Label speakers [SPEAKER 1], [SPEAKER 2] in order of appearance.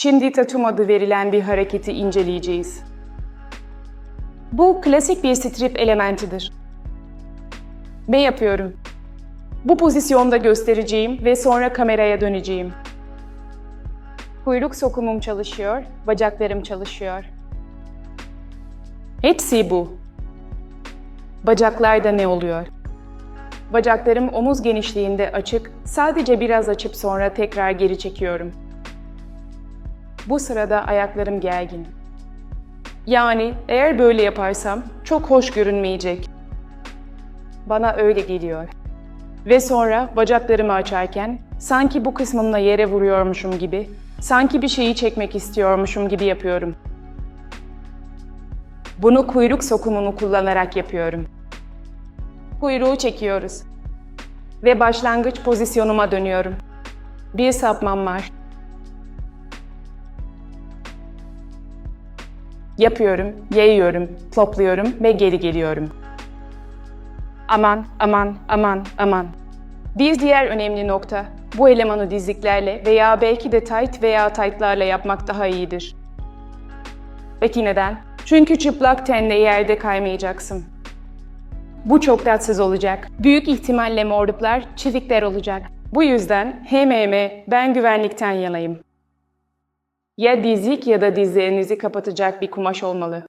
[SPEAKER 1] Şimdi tatum adı verilen bir hareketi inceleyeceğiz. Bu klasik bir strip elementidir. Ne yapıyorum? Bu pozisyonda göstereceğim ve sonra kameraya döneceğim. Kuyruk sokumum çalışıyor, bacaklarım çalışıyor. Hepsi bu. Bacaklarda ne oluyor? Bacaklarım omuz genişliğinde açık, sadece biraz açıp sonra tekrar geri çekiyorum. Bu sırada ayaklarım gergin. Yani eğer böyle yaparsam çok hoş görünmeyecek. Bana öyle geliyor. Ve sonra bacaklarımı açarken sanki bu kısmımla yere vuruyormuşum gibi, sanki bir şeyi çekmek istiyormuşum gibi yapıyorum. Bunu kuyruk sokumunu kullanarak yapıyorum. Kuyruğu çekiyoruz. Ve başlangıç pozisyonuma dönüyorum. Bir sapmam var. Yapıyorum, yayıyorum, topluyorum ve geri geliyorum. Aman, aman, aman, aman. Bir diğer önemli nokta, bu elemanı dizliklerle veya belki de tight veya tight'larla yapmak daha iyidir. Peki neden? Çünkü çıplak tenle yerde kaymayacaksın. Bu çok tatsız olacak. Büyük ihtimalle morluklar, çivikler olacak. Bu yüzden HMM ben güvenlikten yanayım. Ya dizik ya da dizlerinizi kapatacak bir kumaş olmalı.